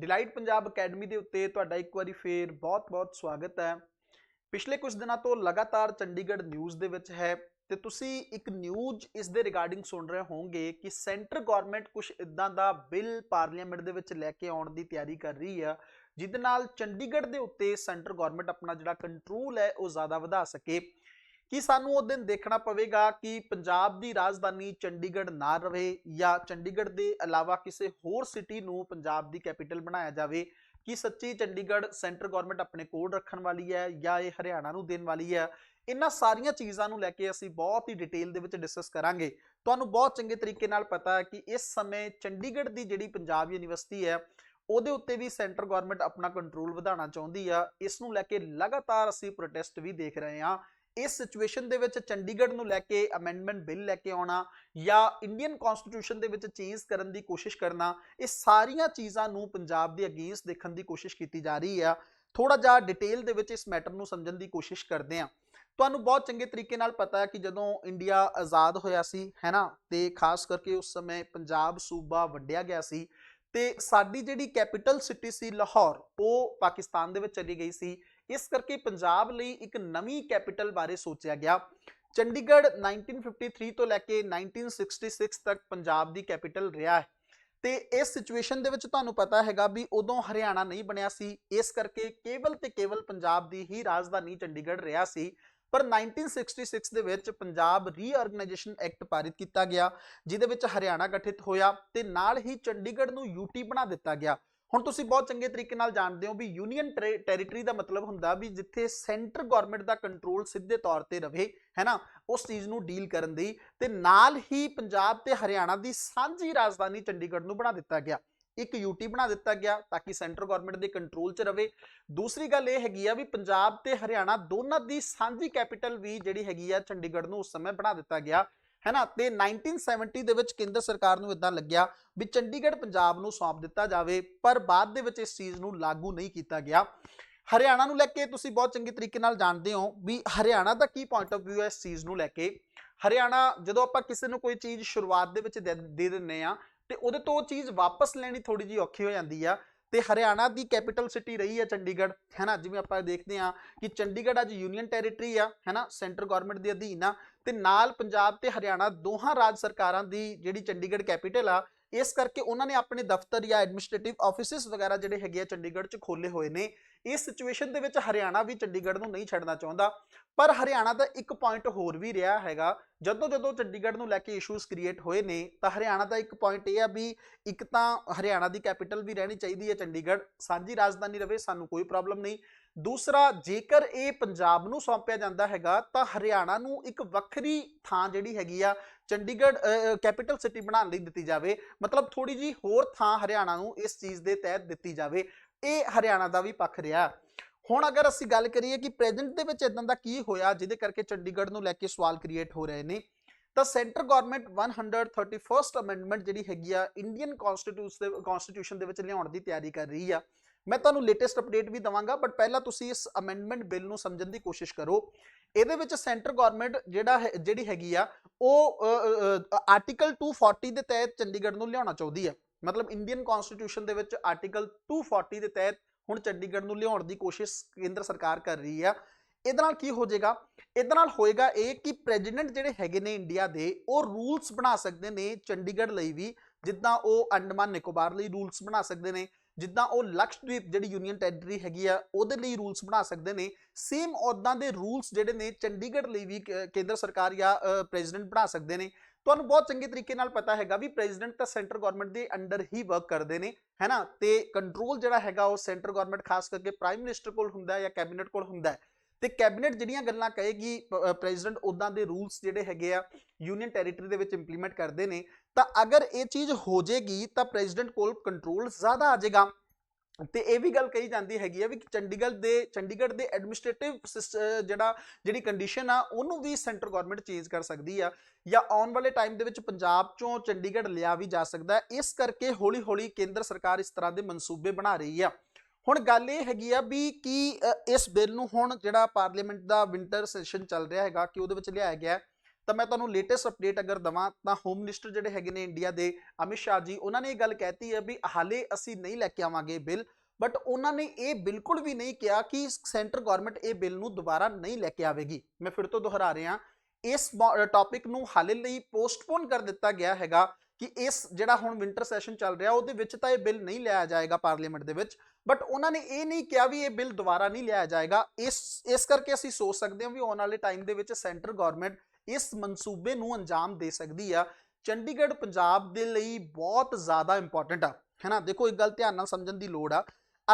Delight Punjab academy ਦੇ ਉੱਤੇ ਤੁਹਾਡਾ ਇੱਕ ਵਾਰੀ ਫੇਰ ਬਹੁਤ-ਬਹੁਤ ਸਵਾਗਤ ਹੈ। ਪਿਛਲੇ ਕੁਝ ਦਿਨਾਂ ਤੋਂ ਲਗਾਤਾਰ ਚੰਡੀਗੜ੍ਹ ਨਿਊਜ਼ ਦੇ ਵਿੱਚ ਹੈ ਤੇ ਤੁਸੀਂ ਇੱਕ ਨਿਊਜ਼ ਇਸ ਦੇ ਰਿਗਾਰਡਿੰਗ ਸੁਣ ਰਹੇ ਹੋਵੋਗੇ ਕਿ ਸੈਂਟਰ ਗਵਰਨਮੈਂਟ ਕੁਝ ਇਦਾਂ ਦਾ ਬਿੱਲ ਪਾਰਲੀਮੈਂਟ ਦੇ ਵਿੱਚ ਲੈ ਕੇ ਆਉਣ ਦੀ ਤਿਆਰੀ ਕਰ ਰਹੀ ਆ, ਜਿਹਦੇ ਨਾਲ ਚੰਡੀਗੜ੍ਹ ਦੇ ਉੱਤੇ ਸੈਂਟਰ ਗਵਰਨਮੈਂਟ ਆਪਣਾ ਜਿਹੜਾ ਕੰਟਰੋਲ ਹੈ ਉਹ ਜ਼ਿਆਦਾ ਵਧਾ ਸਕੇ। ਕਿ ਸਾਨੂੰ ਉਹ ਦਿਨ ਦੇਖਣਾ ਪਵੇਗਾ ਕਿ ਪੰਜਾਬ ਦੀ ਰਾਜਧਾਨੀ ਚੰਡੀਗੜ੍ਹ ਨਾ ਰਹੇ ਜਾਂ ਚੰਡੀਗੜ੍ਹ ਦੇ ਇਲਾਵਾ ਕਿਸੇ ਹੋਰ ਸਿਟੀ ਨੂੰ ਪੰਜਾਬ ਦੀ ਕੈਪੀਟਲ ਬਣਾਇਆ ਜਾਵੇ? ਕਿ ਸੱਚੀ ਚੰਡੀਗੜ੍ਹ ਸੈਂਟਰ ਗਵਰਨਮੈਂਟ ਆਪਣੇ ਕੋਲ ਰੱਖਣ ਵਾਲੀ ਹੈ ਜਾਂ ਇਹ ਹਰਿਆਣਾ ਨੂੰ ਦੇਣ ਵਾਲੀ ਹੈ? ਇਹਨਾਂ ਸਾਰੀਆਂ ਚੀਜ਼ਾਂ ਨੂੰ ਲੈ ਕੇ ਅਸੀਂ ਬਹੁਤ ਹੀ ਡਿਟੇਲ ਦੇ ਵਿੱਚ ਡਿਸਕਸ ਕਰਾਂਗੇ। ਤੁਹਾਨੂੰ ਬਹੁਤ ਚੰਗੇ ਤਰੀਕੇ ਨਾਲ ਪਤਾ ਹੈ ਕਿ ਇਸ ਸਮੇਂ ਚੰਡੀਗੜ੍ਹ ਦੀ ਜਿਹੜੀ ਪੰਜਾਬ ਯੂਨੀਵਰਸਿਟੀ ਹੈ, ਉਹਦੇ ਉੱਤੇ ਵੀ ਸੈਂਟਰ ਗਵਰਨਮੈਂਟ ਆਪਣਾ ਕੰਟਰੋਲ ਵਧਾਉਣਾ ਚਾਹੁੰਦੀ ਆ। ਇਸ ਨੂੰ ਲੈ ਕੇ ਲਗਾਤਾਰ ਅਸੀਂ ਪ੍ਰੋਟੈਸਟ ਵੀ ਦੇਖ ਰਹੇ ਹਾਂ। ਇਸ ਸਿਚੁਏਸ਼ਨ ਦੇ ਵਿੱਚ ਚੰਡੀਗੜ੍ਹ ਨੂੰ ਲੈ ਕੇ ਅਮੈਂਡਮੈਂਟ ਬਿੱਲ ਲੈ ਕੇ ਆਉਣਾ ਜਾਂ ਇੰਡੀਅਨ ਕਨਸਟੀਟਿਊਸ਼ਨ ਦੇ ਵਿੱਚ ਚੇਂਜ ਕਰਨ ਦੀ ਕੋਸ਼ਿਸ਼ ਕਰਨਾ, ਇਹ ਸਾਰੀਆਂ ਚੀਜ਼ਾਂ ਨੂੰ ਪੰਜਾਬ ਦੇ ਅਗੇਂਸਟ ਦੇਖਣ ਦੀ ਕੋਸ਼ਿਸ਼ ਕੀਤੀ ਜਾ ਰਹੀ ਆ। ਥੋੜਾ ਜਿਹਾ ਡਿਟੇਲ ਦੇ ਵਿੱਚ ਇਸ ਮੈਟਰ ਨੂੰ ਸਮਝਣ ਦੀ ਕੋਸ਼ਿਸ਼ ਕਰਦੇ ਹਾਂ। ਤੁਹਾਨੂੰ ਬਹੁਤ ਚੰਗੇ ਤਰੀਕੇ ਨਾਲ ਪਤਾ ਹੈ ਕਿ ਜਦੋਂ ਇੰਡੀਆ ਆਜ਼ਾਦ ਹੋਇਆ ਸੀ ਹੈਨਾ ਤੇ ਖਾਸ ਕਰਕੇ ਉਸ ਸਮੇਂ ਪੰਜਾਬ ਸੂਬਾ ਵੰਡਿਆ ਗਿਆ ਸੀ ਤੇ ਸਾਡੀ ਜਿਹੜੀ ਕੈਪੀਟਲ ਸਿਟੀ ਸੀ ਲਾਹੌਰ, ਉਹ ਪਾਕਿਸਤਾਨ ਦੇ ਵਿੱਚ ਚਲੀ ਗਈ ਸੀ। ਇਸ ਕਰਕੇ ਪੰਜਾਬ ਲਈ ਇੱਕ ਨਵੀਂ ਕੈਪੀਟਲ ਬਾਰੇ ਸੋਚਿਆ ਗਿਆ। ਚੰਡੀਗੜ੍ਹ 1953 ਤੋਂ ਲੈ ਕੇ 1966 ਤੱਕ ਪੰਜਾਬ ਦੀ ਕੈਪੀਟਲ ਰਿਹਾ ਹੈ। ਤੇ ਇਸ ਸਿਚੁਏਸ਼ਨ ਦੇ ਵਿੱਚ ਤੁਹਾਨੂੰ ਪਤਾ ਹੈਗਾ ਵੀ ਉਦੋਂ ਹਰਿਆਣਾ ਨਹੀਂ ਬਣਿਆ ਸੀ। ਇਸ ਕਰਕੇ ਕੇਵਲ ਤੇ ਕੇਵਲ ਪੰਜਾਬ ਦੀ ਹੀ ਰਾਜਧਾਨੀ ਚੰਡੀਗੜ੍ਹ ਰਿਹਾ ਸੀ। ਪਰ 1966 ਦੇ ਵਿੱਚ ਪੰਜਾਬ ਰੀਆਰਗੇਨਾਈਜੇਸ਼ਨ ਐਕਟ ਪਾਰਿਤ ਕੀਤਾ ਗਿਆ, ਜਿਹਦੇ ਵਿੱਚ ਹਰਿਆਣਾ ਗਠਿਤ ਹੋਇਆ ਤੇ ਨਾਲ ਹੀ ਚੰਡੀਗੜ੍ਹ ਨੂੰ ਯੂਟੀ ਬਣਾ ਦਿੱਤਾ ਗਿਆ। ਹੁਣ ਤੁਸੀਂ ਬਹੁਤ ਚੰਗੇ ਤਰੀਕੇ ਨਾਲ ਜਾਣਦੇ ਹੋ ਵੀ ਯੂਨੀਅਨ ਟੈਰੀਟਰੀ ਦਾ ਮਤਲਬ ਹੁੰਦਾ ਵੀ ਜਿੱਥੇ ਸੈਂਟਰ ਗਵਰਨਮੈਂਟ ਦਾ ਕੰਟਰੋਲ ਸਿੱਧੇ ਤੌਰ ਤੇ ਰਵੇ ਹੈਨਾ ਉਸ ਚੀਜ਼ ਨੂੰ ਡੀਲ ਕਰਨ ਦੀ ਤੇ ਨਾਲ ਹੀ ਪੰਜਾਬ ਤੇ ਹਰਿਆਣਾ ਦੀ ਸਾਂਝੀ ਰਾਜਧਾਨੀ ਚੰਡੀਗੜ੍ਹ ਨੂੰ ਬਣਾ ਦਿੱਤਾ ਗਿਆ। ਇੱਕ ਯੂਟੀ ਬਣਾ ਦਿੱਤਾ ਗਿਆ ਤਾਂ ਕਿ ਸੈਂਟਰ ਗਵਰਨਮੈਂਟ ਦੇ ਕੰਟਰੋਲ 'ਚ ਰਵੇ। ਦੂਸਰੀ ਗੱਲ ਇਹ ਹੈਗੀ ਆ ਵੀ ਪੰਜਾਬ ਤੇ ਹਰਿਆਣਾ ਦੋਨਾਂ ਦੀ ਸਾਂਝੀ ਕੈਪੀਟਲ ਵੀ ਜਿਹੜੀ ਹੈਗੀ ਆ ਚੰਡੀਗੜ੍ਹ ਨੂੰ ਉਸ ਸਮੇਂ ਬਣਾ ਦਿੱਤਾ ਗਿਆ ਹੈ ਹੈਨਾ? ਤੇ 1970 ਦੇ ਵਿੱਚ ਕੇਂਦਰ ਸਰਕਾਰ ਨੂੰ ਇਦਾਂ ਲੱਗਿਆ ਵੀ ਚੰਡੀਗੜ੍ਹ ਪੰਜਾਬ ਨੂੰ ਸੌਂਪ ਦਿੱਤਾ ਜਾਵੇ, ਪਰ ਬਾਅਦ ਦੇ ਵਿੱਚ ਇਸ ਚੀਜ਼ ਨੂੰ ਲਾਗੂ ਨਹੀਂ ਕੀਤਾ ਗਿਆ। ਹਰਿਆਣਾ ਨੂੰ ਲੈ ਕੇ ਤੁਸੀਂ ਬਹੁਤ ਚੰਗੇ ਤਰੀਕੇ ਨਾਲ ਜਾਣਦੇ ਹੋ ਵੀ ਹਰਿਆਣਾ ਦਾ ਕੀ ਪੁਆਇੰਟ ਆਫ ਵਿਊ ਹੈ ਇਸ ਚੀਜ਼ ਨੂੰ ਲੈ ਕੇ। ਹਰਿਆਣਾ ਜਦੋਂ ਆਪਾਂ ਕਿਸੇ ਨੂੰ ਕੋਈ ਚੀਜ਼ ਸ਼ੁਰੂਆਤ ਦੇ ਵਿੱਚ ਦੇ ਦੇ ਦਿੰਨੇ ਆ ਤੇ ਉਹਦੇ ਤੋਂ ਉਹ ਚੀਜ਼ ਵਾਪਸ ਲੈਣੀ ਥੋੜੀ ਜਿਹੀ ਔਖੀ ਹੋ ਜਾਂਦੀ ਆ। ਤੇ ਹਰਿਆਣਾ ਦੀ ਕੈਪੀਟਲ ਸਿਟੀ ਰਹੀ ਹੈ ਚੰਡੀਗੜ੍ਹ ਹੈ ਨਾ ਜਿਵੇਂ ਆਪਾਂ ਦੇਖਦੇ ਆ ਕਿ ਚੰਡੀਗੜ੍ਹ ਅੱਜ ਯੂਨੀਅਨ ਟੈਰੀਟਰੀ ਆ ਹੈ ਨਾ ਸੈਂਟਰ ਗਵਰਨਮੈਂਟ ਦੇ ਅਧੀਨ ਆ। ਤੇ ਨਾਲ ਪੰਜਾਬ ਤੇ ਹਰਿਆਣਾ ਦੋਹਾਂ ਰਾਜ ਸਰਕਾਰਾਂ ਦੀ ਜਿਹੜੀ ਚੰਡੀਗੜ੍ਹ ਕੈਪੀਟਲ ਆ, ਇਸ ਕਰਕੇ ਉਹਨਾਂ ਨੇ ਆਪਣੇ ਦਫ਼ਤਰ ਜਾਂ ਐਡਮਿਨਿਸਟ੍ਰੇਟਿਵ ਆਫਿਸਿਸ ਵਗੈਰਾ ਜਿਹੜੇ ਹੈਗੇ ਆ ਚੰਡੀਗੜ੍ਹ 'ਚ ਖੋਲੇ ਹੋਏ ਨੇ। ਇਸ ਸਿਚੁਏਸ਼ਨ ਦੇ ਵਿੱਚ ਹਰਿਆਣਾ ਵੀ ਚੰਡੀਗੜ੍ਹ ਨੂੰ ਨਹੀਂ ਛੱਡਣਾ ਚਾਹੁੰਦਾ। ਪਰ ਹਰਿਆਣਾ ਦਾ ਇੱਕ ਪੁਆਇੰਟ ਹੋਰ ਵੀ ਰਿਹਾ ਹੈਗਾ। ਜਦੋਂ ਜਦੋਂ ਚੰਡੀਗੜ੍ਹ ਨੂੰ ਲੈ ਕੇ ਇਸ਼ੂਜ਼ ਕ੍ਰੀਏਟ ਹੋਏ ਨੇ, ਤਾਂ ਹਰਿਆਣਾ ਦਾ ਇੱਕ ਪੁਆਇੰਟ ਇਹ ਆ ਵੀ ਇੱਕ ਤਾਂ ਹਰਿਆਣਾ ਦੀ ਕੈਪੀਟਲ ਵੀ ਰਹਿਣੀ ਚਾਹੀਦੀ ਹੈ ਚੰਡੀਗੜ੍ਹ। ਸਾਂਝੀ ਰਾਜਧਾਨੀ ਰਵੇ, ਸਾਨੂੰ ਕੋਈ ਪ੍ਰੋਬਲਮ ਨਹੀਂ। ਦੂਸਰਾ, ਜੇਕਰ ਇਹ ਪੰਜਾਬ ਨੂੰ ਸੌਂਪਿਆ ਜਾਂਦਾ ਹੈਗਾ, ਤਾਂ ਹਰਿਆਣਾ ਨੂੰ ਇੱਕ ਵੱਖਰੀ ਥਾਂ ਜਿਹੜੀ ਹੈਗੀ ਆ, ਚੰਡੀਗੜ੍ਹ ਕੈਪੀਟਲ ਸਿਟੀ ਬਣਾਉਣ ਲਈ ਦਿੱਤੀ ਜਾਵੇ। ਮਤਲਬ ਥੋੜੀ ਜੀ ਹੋਰ ਥਾਂ ਹਰਿਆਣਾ ਨੂੰ ਇਸ ਚੀਜ਼ ਦੇ ਤਹਿਤ ਦਿੱਤੀ ਜਾਵੇ। ਇਹ ਹਰਿਆਣਾ ਦਾ ਵੀ ਪੱਖ ਰਿਹਾ। ਹੁਣ ਅਗਰ ਅਸੀਂ ਗੱਲ ਕਰੀਏ ਕਿ ਪ੍ਰੈਜ਼ੈਂਟ ਦੇ ਵਿੱਚ ਇਦਾਂ ਦਾ ਕੀ ਹੋਇਆ, ਜਿਹਦੇ ਕਰਕੇ ਚੰਡੀਗੜ੍ਹ ਨੂੰ ਲੈ ਕੇ ਸਵਾਲ ਕ੍ਰੀਏਟ ਹੋ ਰਹੇ ਨੇ, ਤਾਂ ਸੈਂਟਰ ਗਵਰਨਮੈਂਟ 131st ਅਮੈਂਡਮੈਂਟ ਜਿਹੜੀ ਹੈਗੀ ਆ ਇੰਡੀਅਨ ਕਨਸਟੀਟਿਊਸ਼ਨ ਦੇ ਵਿੱਚ ਲਿਆਉਣ ਦੀ ਤਿਆਰੀ ਕਰ ਰਹੀ ਆ। ਮੈਂ ਤੁਹਾਨੂੰ ਲੇਟੈਸਟ ਅਪਡੇਟ ਵੀ ਦਵਾਂਗਾ ਬਟ ਪਹਿਲਾਂ ਤੁਸੀਂ ਇਸ ਅਮੈਂਡਮੈਂਟ ਬਿੱਲ ਨੂੰ ਸਮਝਣ ਦੀ ਕੋਸ਼ਿਸ਼ ਕਰੋ। ਇਹਦੇ ਵਿੱਚ ਸੈਂਟਰ ਗਵਰਨਮੈਂਟ ਜਿਹੜਾ ਜਿਹੜੀ ਹੈਗੀ ਆ, ਉਹ ਆਰਟੀਕਲ 240 ਦੇ ਤਹਿਤ ਚੰਡੀਗੜ੍ਹ ਨੂੰ ਲਿਆਉਣਾ ਚਾਹੁੰਦੀ ਆ। ਮਤਲਬ ਇੰਡੀਅਨ ਕਨਸਟੀਟਿਊਸ਼ਨ ਦੇ ਵਿੱਚ ਆਰਟੀਕਲ 240 ਦੇ ਤਹਿਤ ਹੁਣ ਚੰਡੀਗੜ੍ਹ ਨੂੰ ਲਿਆਉਣ ਦੀ ਕੋਸ਼ਿਸ਼ ਕੇਂਦਰ ਸਰਕਾਰ ਕਰ ਰਹੀ ਆ। ਇਹਦੇ ਨਾਲ ਕੀ ਹੋ ਜਾਏਗਾ? ਇਹਦੇ ਨਾਲ ਹੋਏਗਾ ਇਹ ਕਿ ਪ੍ਰੈਜ਼ੀਡੈਂਟ ਜਿਹੜੇ ਹੈਗੇ ਨੇ ਇੰਡੀਆ ਦੇ, ਉਹ ਰੂਲਸ ਬਣਾ ਸਕਦੇ ਨੇ ਚੰਡੀਗੜ੍ਹ ਲਈ ਵੀ, ਜਿੱਦਾਂ ਉਹ ਅੰਡਮਾਨ ਨਿਕੋਬਾਰ ਲਈ ਰੂਲਸ ਬਣਾ ਸਕਦੇ ਨੇ, ਜਿੱਦਾਂ ਉਹ ਲਕਸ਼ਦ੍ਵੀਪ ਜਿਹੜੀ ਯੂਨੀਅਨ ਟੈਰੀਟਰੀ ਹੈਗੀ ਆ, ਉਹਦੇ ਲਈ ਰੂਲਸ ਬਣਾ ਸਕਦੇ ਨੇ। ਸੇਮ ਉਦਾਂ ਦੇ ਰੂਲਸ ਜਿਹੜੇ ਨੇ ਚੰਡੀਗੜ੍ਹ ਲਈ ਵੀ ਕੇਂਦਰ ਸਰਕਾਰ ਜਾਂ ਪ੍ਰੈਜ਼ੀਡੈਂਟ ਬਣਾ ਸਕਦੇ ਨੇ। ਤੁਹਾਨੂੰ ਬਹੁਤ ਚੰਗੇ ਤਰੀਕੇ ਨਾਲ ਪਤਾ ਹੈਗਾ ਵੀ ਪ੍ਰੈਜ਼ੀਡੈਂਟ ਤਾਂ ਸੈਂਟਰ ਗਵਰਨਮੈਂਟ ਦੇ ਅੰਡਰ ਹੀ ਵਰਕ ਕਰਦੇ ਨੇ ਹੈਨਾ ਤੇ ਕੰਟਰੋਲ ਜਿਹੜਾ ਹੈਗਾ ਉਹ ਸੈਂਟਰ ਗਵਰਨਮੈਂਟ ਖਾਸ ਕਰਕੇ ਪ੍ਰਾਈਮ ਮਿਨਿਸਟਰ ਕੋਲ ਹੁੰਦਾ ਹੈ ਜਾਂ ਕੈਬਨਿਟ ਕੋਲ ਹੁੰਦਾ ਹੈ। ਤੇ ਕੈਬਨਿਟ ਜਿਹੜੀਆਂ ਗੱਲਾਂ ਕਹੇਗੀ ਪ੍ਰੈਜ਼ੀਡੈਂਟ ਉਦਾਂ ਦੇ ਰੂਲਸ ਜਿਹੜੇ ਹੈਗੇ ਆ ਯੂਨੀਅਨ ਟੈਰੀਟਰੀ ਦੇ ਵਿੱਚ ਇੰਪਲੀਮੈਂਟ ਕਰਦੇ ਨੇ, ਤਾਂ ਅਗਰ ਇਹ ਚੀਜ਼ ਹੋ ਜਾਏਗੀ ਤਾਂ ਪ੍ਰੈਜ਼ੀਡੈਂਟ ਕੋਲ ਕੰਟਰੋਲ ਜ਼ਿਆਦਾ ਆ ਜਾਏਗਾ ਤੇ ਇਹ ਵੀ ਗੱਲ ਕਹੀ ਜਾਂਦੀ ਹੈਗੀ ਆ ਵੀ ਚੰਡੀਗੜ੍ਹ ਦੇ ਚੰਡੀਗੜ੍ਹ ਦੇ ਐਡਮਿਨਿਸਟ੍ਰੇਟਿਵ ਜਿਹੜਾ, ਜਿਹੜੀ ਕੰਡੀਸ਼ਨ ਆ, ਉਹਨੂੰ ਵੀ ਸੈਂਟਰ ਗਵਰਨਮੈਂਟ ਚੇਂਜ ਕਰ ਸਕਦੀ ਆ। ਜਾਂ ਆਉਣ ਵਾਲੇ ਟਾਈਮ ਦੇ ਵਿੱਚ ਪੰਜਾਬ ਚੋਂ ਚੰਡੀਗੜ੍ਹ ਲਿਆ ਵੀ ਜਾ ਸਕਦਾ ਇਸ ਕਰਕੇ ਹੌਲੀ-ਹੌਲੀ ਕੇਂਦਰ ਸਰਕਾਰ ਇਸ ਤਰ੍ਹਾਂ ਦੇ ਮਨਸੂਬੇ ਬਣਾ ਰਹੀ ਆ। ਹੁਣ ਗੱਲ ਇਹ ਹੈਗੀ ਆ ਵੀ ਕੀ ਇਸ ਬਿੱਲ ਨੂੰ ਹੁਣ ਜਿਹੜਾ ਪਾਰਲੀਮੈਂਟ ਦਾ ਵਿੰਟਰ ਸੈਸ਼ਨ ਚੱਲ ਰਿਹਾ ਹੈਗਾ, ਕਿ ਉਹਦੇ ਵਿੱਚ ਲਿਆਇਆ ਗਿਆ ਤਾਂ ਮੈਂ ਤੁਹਾਨੂੰ ਲੇਟੈਸਟ ਅਪਡੇਟ ਅਗਰ ਦਵਾਂ ਤਾਂ ਹੋਮ ਮਿਨਿਸਟਰ ਜਿਹੜੇ ਹੈਗੇ ਨੇ ਇੰਡੀਆ ਦੇ ਅਮਿਤ ਸ਼ਾਹ ਜੀ, ਉਹਨਾਂ ਨੇ ਇਹ ਗੱਲ ਕਹਿਤੀ ਹੈ ਵੀ ਹਾਲੇ ਅਸੀਂ ਨਹੀਂ ਲੈ ਕੇ ਆਵਾਂਗੇ ਬਿੱਲ ਬਟ ਉਹਨਾਂ ਨੇ ਇਹ ਬਿਲਕੁਲ ਵੀ ਨਹੀਂ ਕਿਹਾ ਕਿ ਸੈਂਟਰ ਗਵਰਨਮੈਂਟ ਇਹ ਬਿੱਲ ਨੂੰ ਦੁਬਾਰਾ ਨਹੀਂ ਲੈ ਕੇ ਆਵੇਗੀ। ਮੈਂ ਫਿਰ ਤੋਂ ਦੁਹਰਾ ਰਿਹਾ, ਇਸ ਟੌਪਿਕ ਨੂੰ ਹਾਲੇ ਲਈ ਪੋਸਟਪੋਨ ਕਰ ਦਿੱਤਾ ਗਿਆ ਹੈਗਾ ਕਿ ਇਸ ਜਿਹੜਾ ਹੁਣ ਵਿੰਟਰ ਸੈਸ਼ਨ ਚੱਲ ਰਿਹਾ, ਉਹਦੇ ਵਿੱਚ ਤਾਂ ਇਹ ਬਿੱਲ ਨਹੀਂ ਲਿਆਇਆ ਜਾਏਗਾ ਪਾਰਲੀਮੈਂਟ ਦੇ ਵਿੱਚ ਬਟ ਉਹਨਾਂ ਨੇ ਇਹ ਨਹੀਂ ਕਿਹਾ ਵੀ ਇਹ ਬਿੱਲ ਦੁਬਾਰਾ ਨਹੀਂ ਲਿਆਇਆ ਜਾਏਗਾ। ਇਸ ਇਸ ਕਰਕੇ ਅਸੀਂ ਸੋਚ ਸਕਦੇ ਹਾਂ ਵੀ ਆਉਣ ਵਾਲੇ ਟਾਈਮ ਦੇ ਵਿੱਚ ਸੈਂਟਰ ਗਵਰਨਮੈਂਟ ਇਸ ਮਨਸੂਬੇ ਨੂੰ ਅੰਜਾਮ ਦੇ ਸਕਦੀ ਆ। ਚੰਡੀਗੜ੍ਹ, ਪੰਜਾਬ ਦੇ ਲਈ ਬਹੁਤ ਜ਼ਿਆਦਾ ਇੰਪੋਰਟੈਂਟ ਆ। ਹੈਨਾ? ਦੇਖੋ, ਇੱਕ ਗੱਲ ਧਿਆਨ ਨਾਲ ਸਮਝਣ ਦੀ ਲੋੜ ਆ।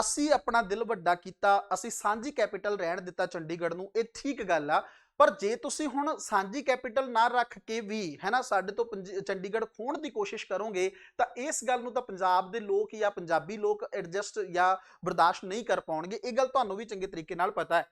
ਅਸੀਂ ਆਪਣਾ ਦਿਲ ਵੱਡਾ ਕੀਤਾ, ਅਸੀਂ ਸਾਂਝੀ ਕੈਪੀਟਲ ਰਹਿਣ ਦਿੱਤਾ ਚੰਡੀਗੜ੍ਹ ਨੂੰ, ਇਹ ਠੀਕ ਗੱਲ ਆ। ਪਰ ਜੇ ਤੁਸੀਂ ਹੁਣ ਸਾਂਝੀ ਕੈਪੀਟਲ ਨਾ ਰੱਖ ਕੇ ਵੀ, ਹੈਨਾ, ਸਾਡੇ ਤੋਂ ਪੰਜ- ਚੰਡੀਗੜ੍ਹ ਖੋਣ ਦੀ ਕੋਸ਼ਿਸ਼ ਕਰੋਗੇ, ਤਾਂ ਇਸ ਗੱਲ ਨੂੰ ਤਾਂ ਪੰਜਾਬ ਦੇ ਲੋਕ ਜਾਂ ਪੰਜਾਬੀ ਲੋਕ ਐਡਜਸਟ ਜਾਂ ਬਰਦਾਸ਼ਤ ਨਹੀਂ ਕਰ ਪਾਉਣਗੇ। ਇਹ ਗੱਲ ਤੁਹਾਨੂੰ ਵੀ ਚੰਗੇ ਤਰੀਕੇ ਨਾਲ ਪਤਾ ਹੈ।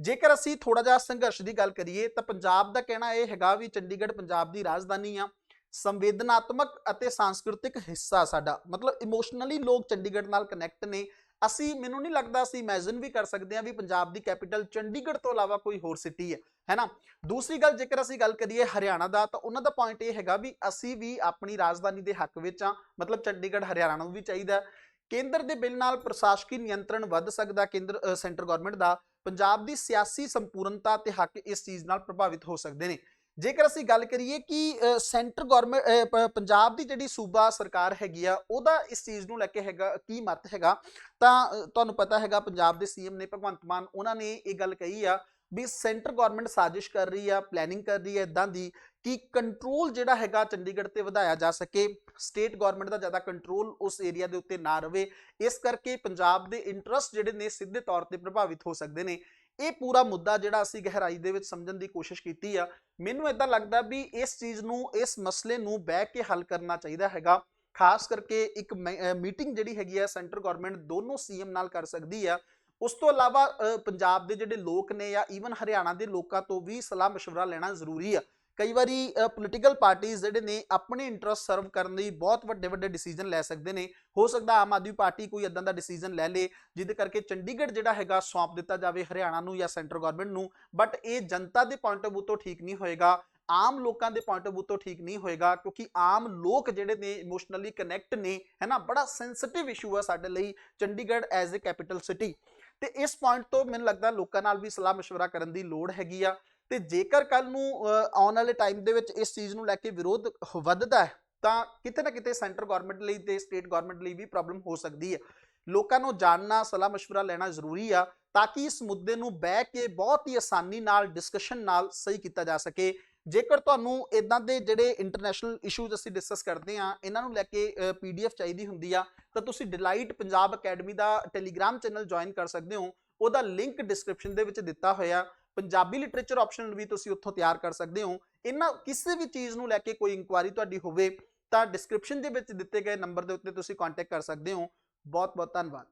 ਜੇਕਰ ਅਸੀਂ ਥੋੜਾ ਜਿਹਾ ਸੰਘਰਸ਼ ਦੀ ਗੱਲ ਕਰੀਏ, ਤਾਂ ਪੰਜਾਬ ਦਾ ਕਹਿਣਾ ਇਹ ਹੈਗਾ ਵੀ ਚੰਡੀਗੜ੍ਹ ਪੰਜਾਬ ਦੀ ਰਾਜਧਾਨੀ ਆ। ਸੰਵੇਦਨਾਤਮਕ ਅਤੇ ਸੰਸਕ੍ਰਿਤਿਕ ਹਿੱਸਾ ਸਾਡਾ। ਮਤਲਬ ਇਮੋਸ਼ਨਲੀ ਲੋਕ ਚੰਡੀਗੜ੍ਹ ਨਾਲ ਕਨੈਕਟ ਨੇ। ਅਸੀਂ, ਮੈਨੂੰ ਨਹੀਂ ਲੱਗਦਾ ਅਸੀਂ ਇਮੇਜਿਨ ਵੀ ਕਰ ਸਕਦੇ ਹਾਂ ਵੀ ਪੰਜਾਬ ਦੀ ਕੈਪੀਟਲ ਚੰਡੀਗੜ੍ਹ ਤੋਂ ਇਲਾਵਾ ਕੋਈ ਹੋਰ ਸਿਟੀ ਹੈ। ਹੈਨਾ? ਦੂਸਰੀ ਗੱਲ, ਜੇਕਰ ਅਸੀਂ ਗੱਲ ਕਰੀਏ ਹਰਿਆਣਾ ਦਾ, ਤਾਂ ਉਹਨਾਂ ਦਾ ਪੁਆਇੰਟ ਇਹ ਹੈਗਾ ਵੀ ਅਸੀਂ ਵੀ ਆਪਣੀ ਰਾਜਧਾਨੀ ਦੇ ਹੱਕ ਵਿੱਚ ਆ ਮਤਲਬ ਚੰਡੀਗੜ੍ਹ ਹਰਿਆਣਾ ਨੂੰ ਵੀ ਚਾਹੀਦਾ ਕੇਂਦਰ ਦੇ ਬਿੱਲ ਨਾਲ ਪ੍ਰਸ਼ਾਸਕੀ ਨਿਯੰਤਰਣ ਵੱਧ ਸਕਦਾ, ਕੇਂਦਰ ਸੈਂਟਰ ਗਵਰਨਮੈਂਟ ਦਾ। ਪੰਜਾਬ ਦੀ ਸਿਆਸੀ ਸੰਪੂਰਨਤਾ ਤੇ ਹੱਕ ਇਸ ਚੀਜ਼ ਨਾਲ ਪ੍ਰਭਾਵਿਤ ਹੋ ਸਕਦੇ ਨੇ। ਜੇਕਰ ਅਸੀਂ ਗੱਲ ਕਰੀਏ ਕਿ ਸੈਂਟਰ ਗਵਰਨਮੈਂਟ ਪੰਜਾਬ ਦੀ ਜਿਹੜੀ ਸੂਬਾ ਸਰਕਾਰ ਹੈਗੀ ਆ, ਉਹਦਾ ਇਸ ਚੀਜ਼ ਨੂੰ ਲੈ ਕੇ ਹੈਗਾ, ਕੀ ਮਤ ਹੈਗਾ? ਤਾਂ ਤੁਹਾਨੂੰ ਪਤਾ ਹੈਗਾ ਪੰਜਾਬ ਦੇ ਸੀਐਮ ਨੇ ਭਗਵੰਤ ਮਾਨ, ਉਹਨਾਂ ਨੇ ਇਹ ਗੱਲ ਕਹੀ ਆ ਵੀ ਸੈਂਟਰ ਗਵਰਨਮੈਂਟ ਸਾਜ਼ਿਸ਼ ਕਰ ਰਹੀ ਆ ਪਲੈਨਿੰਗ ਕਰ ਰਹੀ ਹੈ ਇਦਾਂ ਦੀ ਕਿ ਕੰਟਰੋਲ ਜਿਹੜਾ ਹੈਗਾ ਚੰਡੀਗੜ੍ਹ ਤੇ ਵਧਾਇਆ ਜਾ ਸਕੇ ਸਟੇਟ ਗਵਰਨਮੈਂਟ ਦਾ ਜ਼ਿਆਦਾ ਕੰਟਰੋਲ ਉਸ ਏਰੀਆ ਦੇ ਉੱਤੇ ਨਾ ਰਵੇ ਇਸ ਕਰਕੇ ਪੰਜਾਬ ਦੇ ਇੰਟਰਸਟ ਜਿਹੜੇ ਨੇ ਸਿੱਧੇ ਤੌਰ ਤੇ ਪ੍ਰਭਾਵਿਤ ਹੋ ਸਕਦੇ ਨੇ ਇਹ ਪੂਰਾ ਮੁੱਦਾ ਜਿਹੜਾ ਅਸੀਂ ਗਹਿਰਾਈ ਦੇ ਵਿੱਚ ਸਮਝਣ ਦੀ ਕੋਸ਼ਿਸ਼ ਕੀਤੀ ਆ ਮੈਨੂੰ ਇਦਾਂ ਲੱਗਦਾ ਵੀ ਇਸ ਚੀਜ਼ ਨੂੰ ਇਸ ਮਸਲੇ ਨੂੰ ਬਹਿ ਕੇ ਹੱਲ ਕਰਨਾ ਚਾਹੀਦਾ ਹੈਗਾ ਖਾਸ ਕਰਕੇ ਇੱਕ ਮੀਟਿੰਗ ਜਿਹੜੀ ਹੈਗੀ ਆ ਸੈਂਟਰ ਗਵਰਨਮੈਂਟ ਦੋਨੋਂ ਸੀਐਮ ਨਾਲ ਕਰ ਸਕਦੀ ਆ ਉਸ ਤੋਂ ਇਲਾਵਾ ਅ, ਪੰਜਾਬ ਦੇ ਜਿਹੜੇ ਲੋਕ ਨੇ ਜਾਂ ਈਵਨ ਹਰਿਆਣਾ ਦੇ ਲੋਕਾਂ ਤੋਂ ਵੀ ਸਲਾਹ مشورہ ਲੈਣਾ ਜ਼ਰੂਰੀ ਆ ਕਈ ਵਾਰੀ ਪੋਲੀਟੀਕਲ ਪਾਰਟੀਆਂ ਜਿਹੜੇ ਨੇ ਆਪਣੇ ਇੰਟਰਸਟ ਸਰਵ ਕਰਨ ਲਈ ਬਹੁਤ ਵੱਡੇ ਵੱਡੇ ਡਿਸੀਜਨ ਲੈ ਸਕਦੇ ਨੇ ਹੋ ਸਕਦਾ ਆਮ ਆਦਮੀ ਪਾਰਟੀ ਕੋਈ ਇਦਾਂ ਦਾ ਡਿਸੀਜਨ ਲੈ ਲੇ ਜਿਹਦੇ ਕਰਕੇ ਚੰਡੀਗੜ੍ਹ ਜਿਹੜਾ ਹੈਗਾ ਸੌਂਪ ਦਿੱਤਾ ਜਾਵੇ ਹਰਿਆਣਾ ਨੂੰ ਜਾਂ ਸੈਂਟਰ ਗਵਰਨਮੈਂਟ ਨੂੰ ਬਟ ਇਹ ਜਨਤਾ ਦੇ ਪੁਆਇੰਟ ਆਫ View ਤੋਂ ਠੀਕ ਨਹੀਂ ਹੋਏਗਾ ਆਮ ਲੋਕਾਂ ਦੇ ਪੁਆਇੰਟ ਆਫ View ਤੋਂ ਠੀਕ ਨਹੀਂ ਹੋਏਗਾ ਕਿਉਂਕਿ ਆਮ ਲੋਕ ਜਿਹੜੇ ਨੇ ਇਮੋਸ਼ਨਲੀ ਕਨੈਕਟ ਨੇ ਹੈਨਾ ਬੜਾ ਸੈਂਸਿਟਿਵ ਇਸ਼ੂ ਆ ਸਾਡੇ ਲਈ Chandigarh as a capital city ਤੇ ਇਸ ਪੁਆਇੰਟ ਤੋਂ ਮੈਨੂੰ ਲੱਗਦਾ ਲੋਕਾਂ ਨਾਲ ਵੀ ਸਲਾਹ مشورہ ਕਰਨ ਦੀ ਲੋੜ ਹੈਗੀ ਆ ਤੇ ਜੇਕਰ ਕੱਲ ਨੂੰ ਅ, ਆਉਣ ਵਾਲੇ ਟਾਈਮ ਦੇ ਵਿੱਚ ਇਸ ਚੀਜ਼ ਨੂੰ ਲੈ ਕੇ ਵਿਰੋਧ ਹ- ਵੱਧਦਾ ਹੈ ਤਾਂ ਕਿਤੇ ਨਾ ਕਿਤੇ ਸੈਂਟਰ ਗਵਰਨਮੈਂਟ ਲਈ ਤੇ ਸਟੇਟ ਗਵਰਨਮੈਂਟ ਲਈ ਵੀ ਪ੍ਰੋਬਲਮ ਹੋ ਸਕਦੀ ਹੈ ਲੋਕਾਂ ਨੂੰ ਜਾਣਨਾ ਸਲਾਹ مشورہ ਲੈਣਾ ਜ਼ਰੂਰੀ ਆ ਤਾਂ ਕਿ ਇਸ ਮੁੱਦੇ ਨੂੰ ਬਹਿ ਕੇ ਬਹੁਤ ਹੀ ਆਸਾਨੀ ਨਾਲ ਡਿਸਕਸ਼ਨ ਨਾਲ ਸਹੀ ਕੀਤਾ ਜਾ ਸਕੇ ਜੇਕਰ ਤੁਹਾਨੂੰ ਇਦਾਂ ਦੇ ਜਿਹੜੇ ਇੰਟਰਨੈਸ਼ਨਲ ਇਸ਼ੂਜ਼ ਅਸੀਂ ਡਿਸਕਸ ਕਰਦੇ ਆ ਇਹਨਾਂ ਨੂੰ ਲੈ ਕੇ ਪੀਡੀਐਫ ਚਾਹੀਦੀ ਹੁੰਦੀ ਆ ਤਾਂ ਤੁਸੀਂ ਡਿਲਾਈਟ ਪੰਜਾਬ ਅਕੈਡਮੀ ਦਾ ਟੈਲੀਗ੍ਰਾਮ ਚੈਨਲ ਜੁਆਇਨ ਕਰ ਸਕਦੇ ਹੋ ਉਹਦਾ ਲਿੰਕ ਡਿਸਕ੍ਰਿਪਸ਼ਨ ਦੇ ਵਿੱਚ ਦਿੱਤਾ ਹੋਇਆ ਪੰਜਾਬੀ ਲਿਟਰੇਚਰ ਆਪਸ਼ਨ ਵੀ ਤੁਸੀਂ ਉੱਥੋਂ ਤਿਆਰ ਕਰ ਸਕਦੇ ਹੋ। ਇਹਨਾਂ ਕਿਸੇ ਵੀ ਚੀਜ਼ ਨੂੰ ਲੈ ਕੇ ਕੋਈ ਇਨਕੁਆਇਰੀ ਤੁਹਾਡੀ ਹੋਵੇ ਤਾਂ ਡਿਸਕ੍ਰਿਪਸ਼ਨ ਦੇ ਵਿੱਚ ਦਿੱਤੇ ਗਏ ਨੰਬਰ ਦੇ ਉੱਤੇ ਤੁਸੀਂ ਕੰਟੈਕਟ ਕਰ ਸਕਦੇ ਹੋ। ਬਹੁਤ ਬਹੁਤ ਧੰਨਵਾਦ।